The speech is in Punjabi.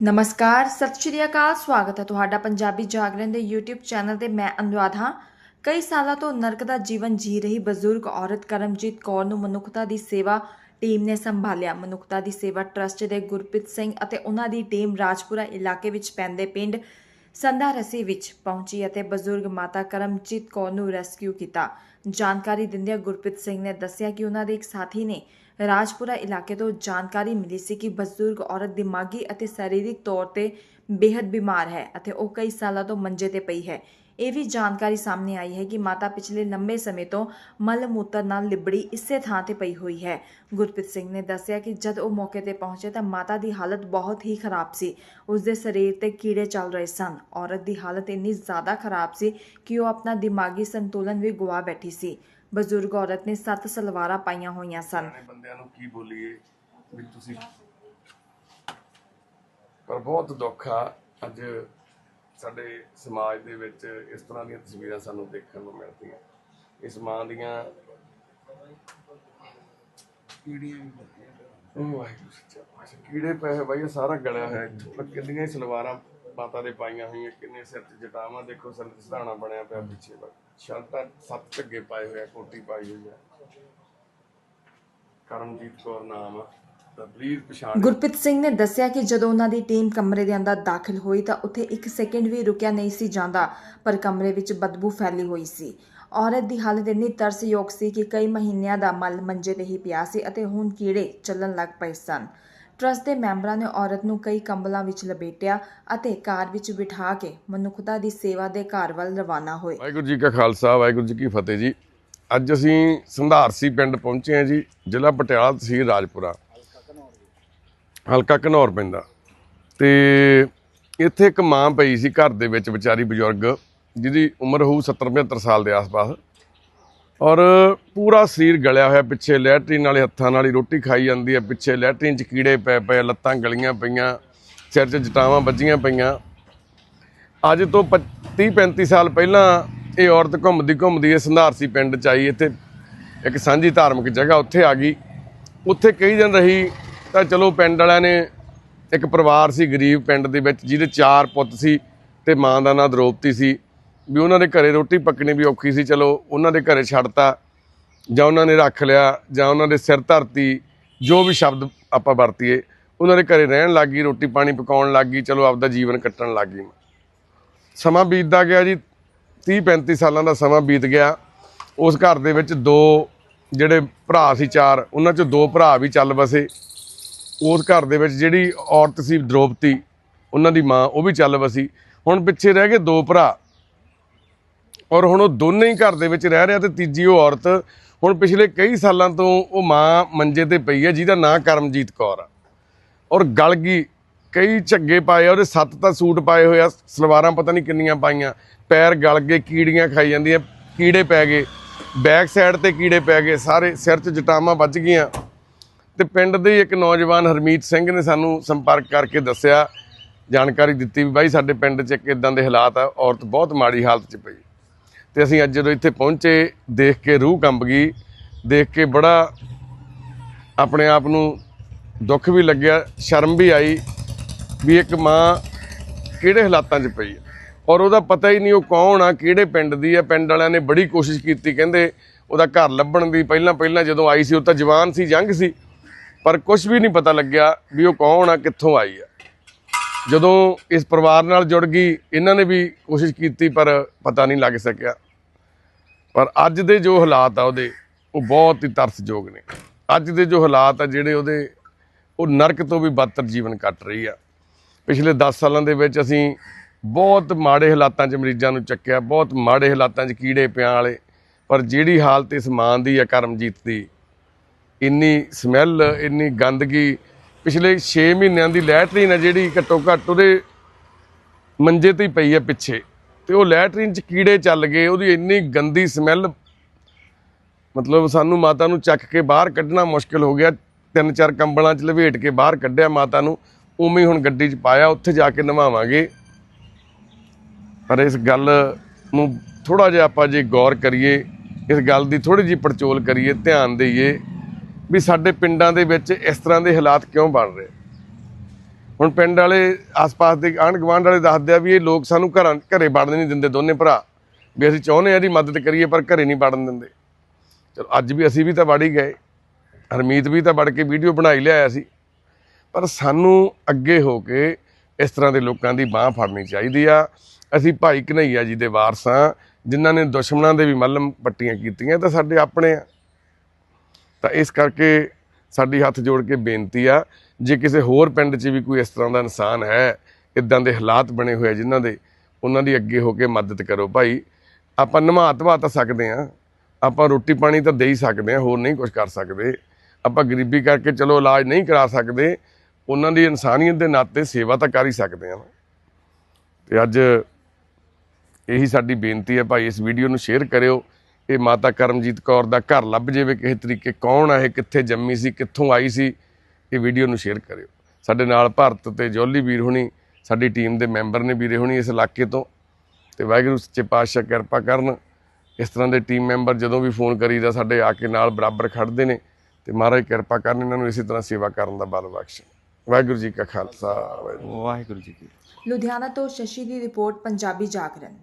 ਨਮਸਕਾਰ, ਸਤਿ ਸ਼੍ਰੀ ਅਕਾਲ, ਸਵਾਗਤ ਹੈ ਤੁਹਾਡਾ ਪੰਜਾਬੀ ਜਾਗਰਣ ਦੇ YouTube ਚੈਨਲ ਤੇ ਮੈਂ ਅਨੁਰਾਧ ਹਾਂ। ਕਈ ਸਾਲਾਂ ਤੋਂ ਨਰਕ ਦਾ ਜੀਵਨ ਜੀ ਰਹੀ ਬਜ਼ੁਰਗ ਔਰਤ ਕਰਮਜੀਤ ਕੌਰ ਨੂੰ ਮਨੁੱਖਤਾ ਦੀ ਸੇਵਾ ਟੀਮ ਨੇ ਸੰਭਾਲਿਆ। ਮਨੁੱਖਤਾ ਦੀ ਸੇਵਾ ਟਰਸਟ ਦੇ ਗੁਰਪ੍ਰੀਤ ਸਿੰਘ ਅਤੇ ਉਹਨਾਂ ਦੀ ਟੀਮ ਰਾਜਪੁਰਾ ਇਲਾਕੇ ਵਿੱਚ ਪੈਂਦੇ ਪਿੰਡ ਸੰਧਾ ਰਸੀ ਵਿੱਚ ਪਹੁੰਚੀ ਅਤੇ ਬਜ਼ੁਰਗ ਮਾਤਾ ਕਰਮਜੀਤ ਕੌਰ ਨੂੰ ਰੈਸਕਿਊ ਕੀਤਾ। ਜਾਣਕਾਰੀ ਦਿੰਦਿਆਂ ਗੁਰਪ੍ਰੀਤ ਸਿੰਘ ਨੇ ਦੱਸਿਆ ਕਿ ਉਹਨਾਂ ਦੇ ਇੱਕ ਸਾਥੀ ਨੇ ਰਾਜਪੁਰਾ ਇਲਾਕੇ ਤੋਂ ਜਾਣਕਾਰੀ ਮਿਲੀ ਸੀ ਕਿ ਬਜ਼ੁਰਗ ਔਰਤ ਦਿਮਾਗੀ ਅਤੇ ਸਰੀਰਕ ਤੌਰ ਤੇ ਬੇहद ਬਿਮਾਰ ਹੈ ਅਤੇ ਉਹ ਕਈ ਸਾਲਾਂ ਤੋਂ ਮੰਜੇ ਤੇ ਪਈ ਹੈ। ਇਹ ਵੀ ਜਾਣਕਾਰੀ ਸਾਹਮਣੇ ਆਈ ਹੈ ਕਿ ਮਾਤਾ ਪਿਛਲੇ ਲੰਬੇ ਸਮੇਂ ਤੋਂ ਮਲ ਮੂਤਰ ਨਾਲ ਲਿਬੜੀ ਇਸੇ ਥਾਂ ਤੇ ਪਈ ਹੋਈ ਹੈ। ਗੁਰਪ੍ਰੀਤ ਸਿੰਘ ਨੇ ਦੱਸਿਆ ਕਿ ਜਦ ਉਹ ਮੌਕੇ ਤੇ ਪਹੁੰਚੇ ਤਾਂ ਮਾਤਾ ਦੀ ਹਾਲਤ ਬਹੁਤ ਹੀ ਖਰਾਬ ਸੀ। ਉਸ ਦੇ ਸਰੀਰ ਤੇ ਕੀੜੇ ਚੱਲ ਰਹੇ ਸਨ। ਔਰਤ ਦੀ ਹਾਲਤ ਇੰਨੀ ਜ਼ਿਆਦਾ ਖਰਾਬ ਸੀ ਕਿ ਉਹ ਆਪਣਾ ਦਿਮਾਗੀ ਸੰਤੁਲਨ ਵੀ ਗਵਾ ਬੈਠੀ ਸੀ। ਬਜ਼ੁਰਗ ਔਰਤ ਨੇ ਸੱਤ ਸਲਵਾਰਾਂ ਪਾਈਆਂ ਹੋਈਆਂ ਸਨ। ਬੰਦਿਆਂ ਨੂੰ ਕੀ ਬੋਲੀਏ ਵੀ ਤੁਸੀਂ ਪਰ ਬਹੁਤ ਦੁੱਖ ਆ। ਅੱਜ ਸਾਡੇ ਸਮਾਜ ਦੇ ਵਿੱਚ ਇਸ ਤਰ੍ਹਾਂ ਦੀਆਂ ਤਸਵੀਰਾਂ ਸਾਨੂੰ ਦੇਖਣ ਨੂੰ ਮਿਲਦੀਆਂ। ਇਸ ਮਾਂ ਦੀਆਂ ਕੀੜੇ ਪਏ ਬਾਈ ਸਾਰਾ ਗਲਿਆ ਹੋਇਆ ਕਿੰਨੀਆਂ ਹੀ ਸਲਵਾਰਾਂ ਮਾਤਾ ਦੇ ਪਾਈਆਂ ਹੋਈਆਂ ਕਿੰਨੇ ਸਿਰ 'ਚ ਜਟਾਵਾਂ ਦੇਖੋ ਸਿਰ 'ਤੇ ਸਧਾਣਾ ਬਣਿਆ ਪਿਆ ਪਿੱਛੇ ਬਸ ਸ਼ਰਟਾਂ ਸੱਤ ਝੱਗੇ ਪਾਏ ਹੋਏ ਆ ਕੋਟੀ ਪਾਈ ਹੋਈ ਆ। ਕਰਮਜੀਤ ਕੌਰ ਨਾਮ ਆ। ਤਾਂ ਗੁਰਪ੍ਰੀਤ ਸਿੰਘ ਨੇ ਦੱਸਿਆ ਕਿ ਜਦੋਂ ਉਹਨਾਂ ਦੀ ਟੀਮ ਕਮਰੇ ਦੇ ਅੰਦਰ ਦਾਖਲ ਹੋਈ ਤਾਂ ਉੱਥੇ ਇੱਕ ਸੈਕਿੰਡ ਵੀ ਰੁਕਿਆ ਨਹੀਂ ਸੀ ਜਾਂਦਾ ਪਰ ਕਮਰੇ ਵਿੱਚ ਬਦਬੂ ਫੈਲੀ ਹੋਈ ਸੀ। ਔਰਤ ਦੀ ਹਾਲਤ ਇੰਨੀ ਤਰਸਯੋਗ ਸੀ ਕਿ ਕਈ ਮਹੀਨਿਆਂ ਦਾ ਮਲ ਮੰਜੇ ਤੇ ਹੀ ਪਿਆ ਸੀ ਅਤੇ ਹੁਣ ਕੀੜੇ ਚੱਲਣ ਲੱਗ ਪਏ ਸਨ। ਟਰਸਟ ਦੇ ਮੈਂਬਰਾਂ ਨੇ ਔਰਤ ਨੂੰ ਕਈ ਕੰਬਲਾਂ ਵਿੱਚ ਲਪੇਟਿਆ ਅਤੇ ਕਾਰ ਵਿੱਚ ਬਿਠਾ ਕੇ ਮਨੁੱਖਤਾ ਦੀ ਸੇਵਾ ਦੇ ਘਰ ਵੱਲ ਰਵਾਨਾ ਹੋਏ। ਵਾਹਿਗੁਰੂ ਜੀ ਕਾ ਖਾਲਸਾ ਵਾਹਿਗੁਰੂ ਜੀ ਕੀ ਫਤਿਹ ਜੀ। ਅੱਜ ਅਸੀਂ ਸੰਧਾਰਸੀ ਪਿੰਡ ਪਹੁੰਚੇ ਹਾਂ ਜੀ ਜ਼ਿਲ੍ਹਾ ਪਟਿਆਲਾ ਤਹਿਸੀਲ ਰਾਜਪੁਰਾ। ਹਲਕਾ ਘਨੌਰ ਪੈਂਦਾ। ਤੇ ਇੱਥੇ ਇੱਕ ਮਾਂ ਪਈ ਸੀ ਘਰ ਦੇ ਵਿੱਚ, ਵਿਚਾਰੀ ਬਜ਼ੁਰਗ, ਜਿਹਦੀ ਉਮਰ ਹੋਊ 70 75 ਸਾਲ ਦੇ ਆਸ-ਪਾਸ। ਔਰ ਪੂਰਾ ਸਰੀਰ ਗਲਿਆ ਹੋਇਆ, ਪਿੱਛੇ ਲੈਟਰੀਨ ਵਾਲੇ ਹੱਥਾਂ ਨਾਲ ਹੀ ਰੋਟੀ ਖਾਈ ਜਾਂਦੀ ਹੈ। ਪਿੱਛੇ ਲੈਟਰੀਨ 'ਚ ਕੀੜੇ ਪਏ ਪਏ, ਲੱਤਾਂ ਗਲੀਆਂ ਪਈਆਂ, ਸਿਰ 'ਚ ਜਟਾਵਾਂ ਵੱਜੀਆਂ ਪਈਆਂ। ਅੱਜ ਤੋਂ 30 35 ਸਾਲ ਪਹਿਲਾਂ ਇਹ ਔਰਤ ਘੁੰਮਦੀ ਘੁੰਮਦੀ ਇਹ ਸੰਧਾਰਸੀ ਪਿੰਡ ਚ ਆਈ। ਇੱਥੇ ਇੱਕ ਸਾਂਝੀ ਧਾਰਮਿਕ ਜਗ੍ਹਾ ਉੱਥੇ ਆ ਗਈ। ਉੱਥੇ ਕਈ ਦਿਨ ਰਹੀ ਤਾਂ ਚਲੋ ਪਿੰਡ ਵਾਲਿਆਂ ਨੇ ਇੱਕ ਪਰਿਵਾਰ ਸੀ ਗਰੀਬ ਪਿੰਡ ਦੇ ਵਿੱਚ, ਜਿਹਦੇ ਚਾਰ ਪੁੱਤ ਸੀ ਤੇ ਮਾਂ ਦਾ ਨਾਂ ਦਰੋਪਤੀ ਸੀ। ਵੀ ਉਹਨਾਂ ਦੇ ਘਰੇ ਰੋਟੀ ਪੱਕਣੀ ਵੀ ਔਖੀ ਸੀ, ਚਲੋ ਉਹਨਾਂ ਦੇ ਘਰੇ ਛੱਡਤਾ ਜਾਂ ਉਹਨਾਂ ਨੇ ਰੱਖ ਲਿਆ ਜਾਂ ਉਹਨਾਂ ਦੇ ਸਿਰ ਧਰਤੀ, ਜੋ ਵੀ ਸ਼ਬਦ ਆਪਾਂ ਵਰਤੀਏ, ਉਹਨਾਂ ਦੇ ਘਰੇ ਰਹਿਣ ਲੱਗ ਗਈ, ਰੋਟੀ ਪਾਣੀ ਪਕਾਉਣ ਲੱਗ ਗਈ, ਚਲੋ ਆਪਦਾ ਜੀਵਨ ਕੱਟਣ ਲੱਗ ਗਈ। ਸਮਾਂ ਬੀਤਦਾ ਗਿਆ ਜੀ 30 35 ਸਾਲਾਂ ਦਾ ਸਮਾਂ ਬੀਤ ਗਿਆ। ਉਸ ਘਰ ਦੇ ਵਿੱਚ ਦੋ ਜਿਹੜੇ ਭਰਾ ਸੀ ਚਾਰ, ਉਹਨਾਂ ਚੋਂ ਦੋ ਭਰਾ ਵੀ ਚੱਲ ਵਸੇ। ਉਸ ਘਰ ਦੇ ਵਿੱਚ ਜਿਹੜੀ ਔਰਤ ਸੀ ਦ੍ਰੋਪਤੀ ਉਹਨਾਂ ਦੀ ਮਾਂ, ਉਹ ਵੀ ਚੱਲ ਵਸੀ। ਹੁਣ ਪਿੱਛੇ ਰਹਿ ਗਏ ਦੋ ਭਰਾ। ਔਰ ਹੁਣ ਉਹ ਦੋਨੇ ਹੀ ਘਰ ਦੇ ਵਿੱਚ ਰਹਿ ਰਿਹਾ ਤੇ ਤੀਜੀ ਉਹ ਔਰਤ ਹੁਣ ਪਿਛਲੇ ਕਈ ਸਾਲਾਂ ਤੋਂ ਉਹ ਮਾਂ ਮੰਜੇ ਤੇ ਪਈ ਹੈ, ਜਿਹਦਾ ਨਾਂ ਕਰਮਜੀਤ ਕੌਰ ਆ। ਔਰ ਗਲ ਗਈ, ਕਈ ਝੱਗੇ ਪਾਏ ਉਹਦੇ ਸੱਤ ਤਾਂ ਸੂਟ ਪਾਏ ਹੋਏ ਆ, ਸਲਵਾਰਾਂ ਪਤਾ ਨਹੀਂ ਕਿੰਨੀਆਂ ਪਾਈਆਂ, ਪੈਰ ਗਲ ਗਏ, ਕੀੜੀਆਂ ਖਾਈ ਜਾਂਦੀਆਂ, ਕੀੜੇ ਪੈ ਗਏ, ਬੈਕ ਸਾਈਡ ਤੇ ਕੀੜੇ ਪੈ ਗਏ, ਸਾਰੇ ਸਿਰ 'ਚ ਜਟਾਵਾਂ ਵੱਜ ਗਈਆਂ। ਤੇ ਪਿੰਡ ਦੇ ਇੱਕ ਨੌਜਵਾਨ ਹਰਮੀਤ ਸਿੰਘ ਨੇ ਸਾਨੂੰ ਸੰਪਰਕ ਕਰਕੇ ਦੱਸਿਆ, ਜਾਣਕਾਰੀ ਦਿੱਤੀ ਵੀ ਬਾਈ ਸਾਡੇ ਪਿੰਡ 'ਚ ਇੱਕ ਇਦਾਂ ਦੇ ਹਾਲਾਤ ਆ, ਔਰਤ ਬਹੁਤ ਮਾੜੀ ਹਾਲਤ 'ਚ ਪਈ। ਤੇ ਅਸੀਂ ਅੱਜ ਜਦੋਂ ਇੱਥੇ ਪਹੁੰਚੇ, ਦੇਖ ਕੇ ਰੂਹ ਕੰਬ ਗਈ, ਦੇਖ ਕੇ ਬੜਾ ਆਪਣੇ ਆਪ ਨੂੰ ਦੁੱਖ ਵੀ ਲੱਗਿਆ, ਸ਼ਰਮ ਵੀ ਆਈ ਵੀ ਇੱਕ ਮਾਂ ਕਿਹੜੇ ਹਾਲਾਤਾਂ 'ਚ ਪਈ ਹੈ ਔਰ ਉਹਦਾ ਪਤਾ ਹੀ ਨਹੀਂ ਉਹ ਕੌਣ ਆ, ਕਿਹੜੇ ਪਿੰਡ ਦੀ ਆ। ਪਿੰਡ ਵਾਲਿਆਂ ਨੇ ਬੜੀ ਕੋਸ਼ਿਸ਼ ਕੀਤੀ, ਕਹਿੰਦੇ ਉਹਦਾ ਘਰ ਲੱਭਣ ਦੀ ਪਹਿਲਾਂ ਪਹਿਲਾਂ ਜਦੋਂ ਆਈ ਸੀ, ਉਹ ਤਾਂ ਜਵਾਨ ਸੀ, ਜੰਗ ਸੀ। ਪਰ ਕੁਝ ਵੀ ਨਹੀਂ ਪਤਾ ਲੱਗਿਆ ਵੀ ਉਹ ਕੌਣ ਆ, ਕਿੱਥੋਂ ਆਈ ਆ। ਜਦੋਂ ਇਸ ਪਰਿਵਾਰ ਨਾਲ ਜੁੜ ਗਈ, ਇਹਨਾਂ ਨੇ ਵੀ ਕੋਸ਼ਿਸ਼ ਕੀਤੀ, ਪਰ ਪਤਾ ਨਹੀਂ ਲੱਗ ਸਕਿਆ। ਪਰ ਅੱਜ ਦੇ ਜੋ ਹਾਲਾਤ ਆ ਉਹਦੇ, ਉਹ ਬਹੁਤ ਹੀ ਤਰਸਯੋਗ ਨੇ। ਅੱਜ ਦੇ ਜੋ ਹਾਲਾਤ ਆ ਜਿਹੜੇ ਉਹਦੇ, ਉਹ ਨਰਕ ਤੋਂ ਵੀ ਬਦਤਰ ਜੀਵਨ ਕੱਟ ਰਹੀ ਆ। ਪਿਛਲੇ 10 ਸਾਲਾਂ ਦੇ ਵਿੱਚ ਅਸੀਂ ਬਹੁਤ ਮਾੜੇ ਹਾਲਾਤਾਂ 'ਚ ਮਰੀਜ਼ਾਂ ਨੂੰ ਚੱਕਿਆ, ਬਹੁਤ ਮਾੜੇ ਹਾਲਾਤਾਂ 'ਚ ਕੀੜੇ ਪਿਆਂ ਵਾਲੇ। ਪਰ ਜਿਹੜੀ ਹਾਲਤ ਇਸ ਮਾਂ ਦੀ ਆ, ਕਰਮਜੀਤ ਦੀ ਇੰਨੀ ਸਮੈਲ, ਇੰਨੀ ਗੰਦਗੀ, ਪਿਛਲੇ 6 ਮਹੀਨਿਆਂ ਦੀ ਲੈਟਰੀਨ ਹੈ ਜਿਹੜੀ ਘੱਟੋ ਘੱਟ ਉਹਦੇ ਮੰਜੇ ਤੇ ਹੀ ਪਈ ਹੈ ਪਿੱਛੇ। ਤੇ ਉਹ ਲੈਟਰੀਨ 'ਚ ਕੀੜੇ ਚੱਲ ਗਏ, ਉਹਦੀ ਇੰਨੀ ਗੰਦੀ ਸਮੈਲ, ਮਤਲਬ ਸਾਨੂੰ ਮਾਤਾ ਨੂੰ ਚੱਕ ਕੇ ਬਾਹਰ ਕੱਢਣਾ ਮੁਸ਼ਕਲ ਹੋ ਗਿਆ। ਤਿੰਨ ਚਾਰ ਕੰਬਲਾਂ 'ਚ ਲਵੇਟ ਕੇ ਬਾਹਰ ਕੱਢਿਆ ਮਾਤਾ ਨੂੰ, ਉਵੇਂ ਹੁਣ ਗੱਡੀ 'ਚ ਪਾਇਆ, ਉੱਥੇ ਜਾ ਕੇ ਨਵਾਵਾਂਗੇ। ਪਰ ਇਸ ਗੱਲ ਨੂੰ ਥੋੜਾ ਜਿਹਾ ਆਪਾਂ ਜੇ ਗੌਰ ਕਰੀਏ, ਇਸ ਗੱਲ ਦੀ ਥੋੜੀ ਜਿਹੀ ਪੜਚੋਲ ਕਰੀਏ, ਧਿਆਨ ਦੇਈਏ। ਵੀ ਸਾਡੇ ਪਿੰਡਾਂ ਦੇ ਵਿੱਚ ਇਸ ਤਰ੍ਹਾਂ ਦੇ ਹਾਲਾਤ ਕਿਉਂ ਬਣ ਰਹੇ? ਹੁਣ ਪਿੰਡ ਵਾਲੇ ਆਸ-ਪਾਸ ਦੇ ਆਂਢ ਗੁਆਂਢ ਵਾਲੇ ਦੱਸਦੇ ਆ ਵੀ ਇਹ ਲੋਕ ਸਾਨੂੰ ਘਰਾਂ, ਘਰੇ ਵੜਨ ਨਹੀਂ ਦਿੰਦੇ ਦੋਨੇ ਭਰਾ। ਵੀ ਅਸੀਂ ਚਾਹੁੰਦੇ ਆ ਇਹਦੀ ਮਦਦ ਕਰੀਏ, ਪਰ ਘਰੇ ਨਹੀਂ ਵੜਨ ਦਿੰਦੇ। ਚਲੋ, ਅੱਜ ਵੀ ਅਸੀਂ ਵੀ ਤਾਂ ਵੜ ਹੀ ਗਏ। ਹਰਮੀਤ ਵੀ ਤਾਂ ਵੜ ਕੇ ਵੀਡੀਓ ਬਣਾਈ ਲਿਆਇਆ ਸੀ। ਪਰ ਸਾਨੂੰ ਅੱਗੇ ਹੋ ਕੇ ਇਸ ਤਰ੍ਹਾਂ ਦੇ ਲੋਕਾਂ ਦੀ ਬਾਹ ਫੜਨੀ ਚਾਹੀਦੀ ਆ। ਅਸੀਂ ਭਾਈ ਕਨਈਆ ਜੀ ਦੇ ਵਾਰਸ ਹਾਂ। ਜਿਨ੍ਹਾਂ ਨੇ ਦੁਸ਼ਮਣਾਂ ਦੇ ਵੀ ਮੱਲਮ ਪੱਟੀਆਂ ਕੀਤੀਆਂ ਤਾਂ ਸਾਡੇ ਆਪਣੇ ਆ। ਤਾਂ ਇਸ ਕਰਕੇ ਸਾਡੀ ਹੱਥ ਜੋੜ ਕੇ ਬੇਨਤੀ ਆ, ਜੇ ਕਿਸੇ ਹੋਰ ਪਿੰਡ 'ਚ ਵੀ ਕੋਈ ਇਸ ਤਰ੍ਹਾਂ ਦਾ ਇਨਸਾਨ ਹੈ, ਇਦਾਂ ਦੇ ਹਾਲਾਤ ਬਣੇ ਹੋਏ ਆ ਜਿਨ੍ਹਾਂ ਦੇ, ਉਹਨਾਂ ਦੀ ਅੱਗੇ ਹੋ ਕੇ ਮਦਦ ਕਰੋ ਭਾਈ। ਆਪਾਂ ਨਮਾ ਧਵਾ ਤਾਂ ਸਕਦੇ ਆ, ਆਪਾਂ ਰੋਟੀ ਪਾਣੀ ਤਾਂ ਦੇ ਹੀ ਸਕਦੇ ਆ, ਹੋਰ ਨਹੀਂ ਕੁਝ ਕਰ ਸਕਦੇ। ਆਪਾਂ ਗਰੀਬੀ ਕਰਕੇ ਚਲੋ ਇਲਾਜ ਨਹੀਂ ਕਰਾ ਸਕਦੇ, ਉਹਨਾਂ ਦੀ ਇਨਸਾਨੀਅਤ ਦੇ ਨਾਤੇ ਸੇਵਾ ਤਾਂ ਕਰ ਹੀ ਸਕਦੇ ਆ। ਨਾ ਤੇ ਅੱਜ ਇਹੀ ਸਾਡੀ ਬੇਨਤੀ ਹੈ ਭਾਈ, ਇਸ ਵੀਡੀਓ ਨੂੰ ਸ਼ੇਅਰ ਕਰਿਓ ਇਹ ਮਾਤਾ ਕਰਮਜੀਤ ਕੌਰ ਦਾ ਘਰ ਲੱਭ ਜਾਵੇ ਕਿਸੇ ਤਰੀਕੇ ਕੌਣ ਆ, ਇਹ ਕਿੱਥੇ ਜੰਮੀ ਸੀ, ਕਿੱਥੋਂ ਆਈ ਸੀ, ਇਹ ਵੀਡੀਓ ਨੂੰ ਸ਼ੇਅਰ ਕਰਿਓ। ਸਾਡੇ ਨਾਲ ਭਾਰਤ ਤੇ ਜੋਲੀ ਵੀਰ ਹੁਣੀ, ਸਾਡੀ ਟੀਮ ਦੇ ਮੈਂਬਰ ਨੇ ਵੀਰੇ ਹੁਣੀ ਇਸ ਇਲਾਕੇ ਤੋਂ। ਤੇ ਵਾਹਿਗੁਰੂ, ਸੱਚੇ ਪਾਤਸ਼ਾਹ ਕਿਰਪਾ ਕਰਨ। ਇਸ ਤਰ੍ਹਾਂ ਦੇ ਟੀਮ ਮੈਂਬਰ ਜਦੋਂ ਵੀ ਫੋਨ ਕਰੀਦਾ, ਸਾਡੇ ਆ ਕੇ ਨਾਲ ਬਰਾਬਰ ਖੜਦੇ ਨੇ। ਤੇ ਮਹਾਰਾਜ ਕਿਰਪਾ ਕਰਨ, ਇਹਨਾਂ ਨੂੰ ਇਸੇ ਤਰ੍ਹਾਂ ਸੇਵਾ ਕਰਨ ਦਾ ਬਲ ਬਖਸ਼ੇ ਵਾਹਿਗੁਰੂ ਜੀ ਕਾ ਖਾਲਸਾ, ਵਾਹਿਗੁਰੂ ਵਾਹਿਗੁਰੂ ਜੀ ਕੀ ਲੁਧਿਆਣਾ ਤੋਂ ਸ਼ਸ਼ੀ ਦੀ ਰਿਪੋਰਟ ਪੰਜਾਬੀ ਜਾਗਰਣ।